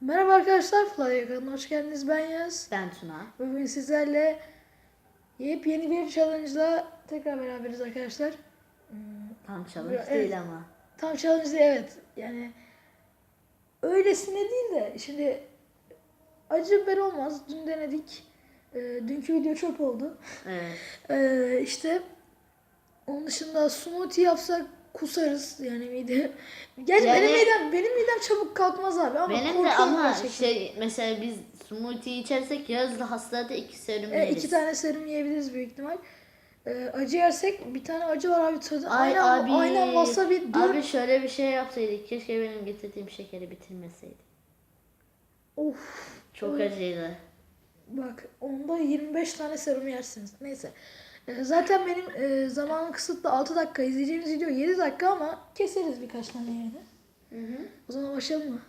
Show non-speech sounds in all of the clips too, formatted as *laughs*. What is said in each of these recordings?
Merhaba arkadaşlar, Fly kanalına hoş geldiniz. Ben Yaz. Ben Tuna. Bugün sizlerle yepyeni bir challenge'la tekrar beraberiz arkadaşlar. Tam challenge Evet. değil ama. Tam challenge değil, evet. Yani öylesine değil de şimdi acı biber olmaz. Dün denedik. Ee, dünkü video çöp oldu. Evet. *laughs* Ee, işte onun dışında smoothie yapsak kusarız yani mide. Gerçi Yani- benim midem benim midem çabuk kalkmaz abi ama Benim de ama şey mesela biz smoothie içersek yazlı hastada iki serum E, yeriz. iki tane serum yiyebiliriz büyük ihtimal. E, acı yersek bir tane acı var abi tadı. Ay aynen, abi. aynen wasabi. Dur. Abi şöyle bir şey yapsaydık. Keşke benim getirdiğim şekeri bitirmeseydi. Of. Çok Of. acıydı. Bak onda 25 tane serum yersiniz. Neyse. E, zaten benim e, zamanım kısıtlı 6 dakika izleyeceğimiz video 7 dakika ama keseriz birkaç tane. Hı hı. O zaman başlayalım mı?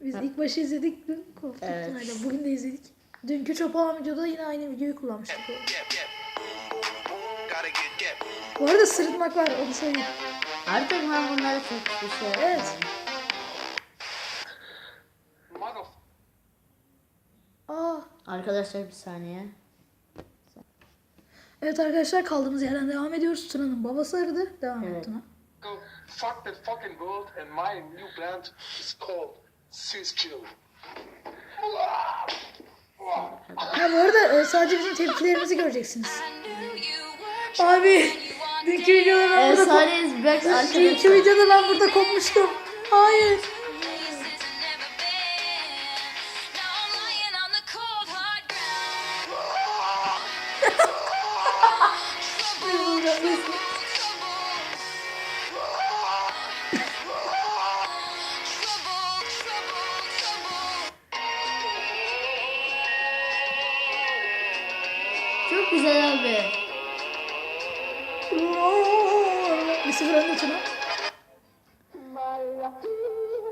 Biz ilk başı izledik dün korktuk Evet. Tuna'yla. Bugün de izledik. Dünkü çöp alan videoda yine aynı videoyu kullanmıştık. Bu arada sırıtmak var onu söyleyeyim. Artık ben bunları çok bir şey Evet. Aa. Arkadaşlar bir saniye. Evet arkadaşlar kaldığımız yerden devam ediyoruz. Tuna'nın babası aradı. Devam et Evet. Tuna. Go fuck that fucking world, and my new band is called Siskill. Ha bu arada e, sadece bizim tepkilerimizi göreceksiniz. Abi dünkü videoda ben burada kop- Efsaneyiz dünkü arkadaşlar. videoda ben burada kopmuştum. Hayır. Bir sıfır önde Tuna.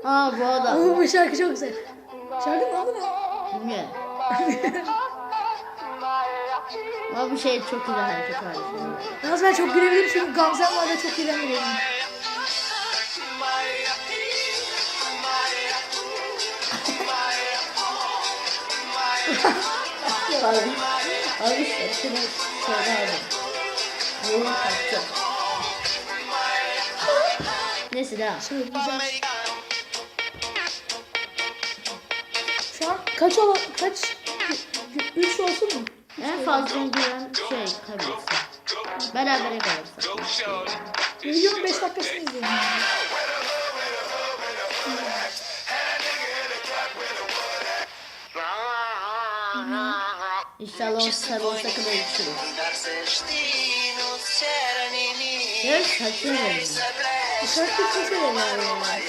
Aa bu adam. Oo, *laughs* bu şarkı çok güzel. Şarkının adı ne? Bilmiyorum. *laughs* Ama bu şey çok güzel hareket var. Yalnız ben çok gülebilirim çünkü Gamze'm *laughs* var ve çok eğlendiriyorum. Abi, abi şunu söyle abi. Yolun kaçtı. Neyse devam. Söyleyeceğim. Şu an kaç olan kaç? 3 olsun mu? En fazla güven şey kaybetsin. Berabere kalırsa. Videonun 5 dakikasını izleyelim. İnşallah o sarılsa kadar içiyor. Evet saçma verin. Bu abi.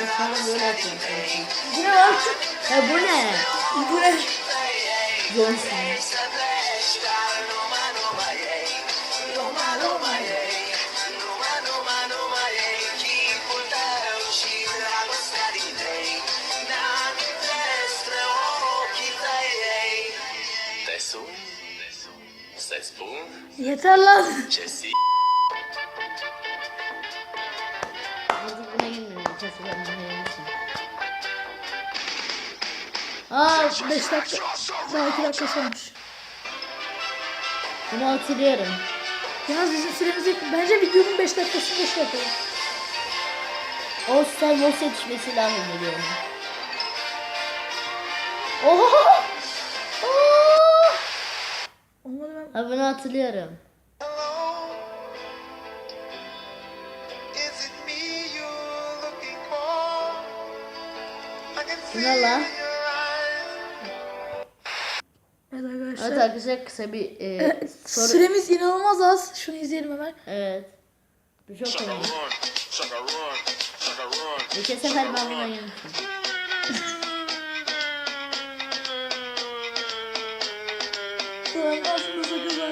Ben sana böyle sanki. Bu ne? Ya bu ne? Bu ne? Johnson. Stai spoon? Yeter lan. Jesse. Aa 5 dakika. Daha 2 dakika olmuş. bunu hatırlıyorum. Yalnız bizim süremiz bence videonun 5 dakikasını 5 dakika. O Star Wars yetişmesi lazım biliyorum. Oha! Oha! Ben. Ha bunu hatırlıyorum. Is it me you're looking for? I can Bu ne lan? Evet Evet arkadaşlar. arkadaşlar kısa bir e, *laughs* soru. Süremiz inanılmaz az. Şunu izleyelim hemen. Evet. Bu çok önemli. run, sucker run, sucker run. Geçen sefer ben buna girmiştim. Sığınmaz mı sakızlar?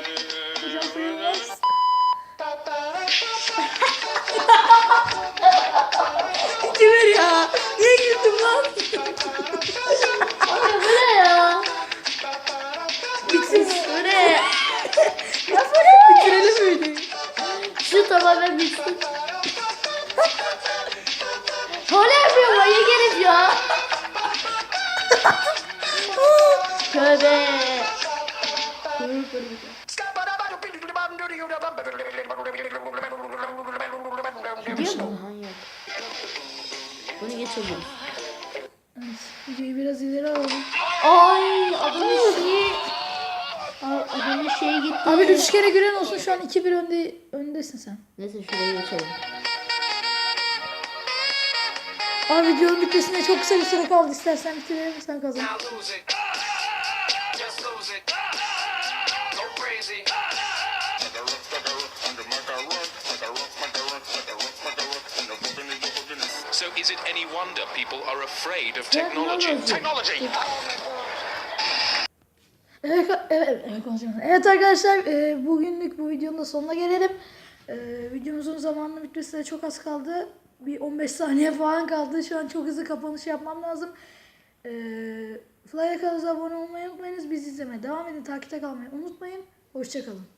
Hocam sığınmaz. Kiber ya? Niye güldün lan? Bu ne ya? Bitsin. Bu ne? Bitirelim miydi? Şu tamamen bitsin. Hala yapıyor manyak herif ya. Tövbe. Gidiyor mu? Ha yok. Bunu geçelim. Evet, videoyu biraz ileri alalım. Ay adamın şeyi. Adamın şeyi gitti. Abi 3 kere gören olsun şu an 2-1 önde, öndesin sen. Neyse şuraya geçelim. Abi videonun bitmesine çok kısa bir süre kaldı. İstersen bitirelim sen kazan. İs it any wonder people are afraid of Technology. technology? Evet, evet. Evet arkadaşlar e, bugünlük bu videonun da sonuna gelelim. E, videomuzun zamanının bitmesine çok az kaldı. Bir 15 saniye falan kaldı. Şu an çok hızlı kapanış yapmam lazım. E, Fly'a kanalımıza abone olmayı unutmayınız. Bizi izlemeye devam edin. Takipte kalmayı unutmayın. Hoşçakalın.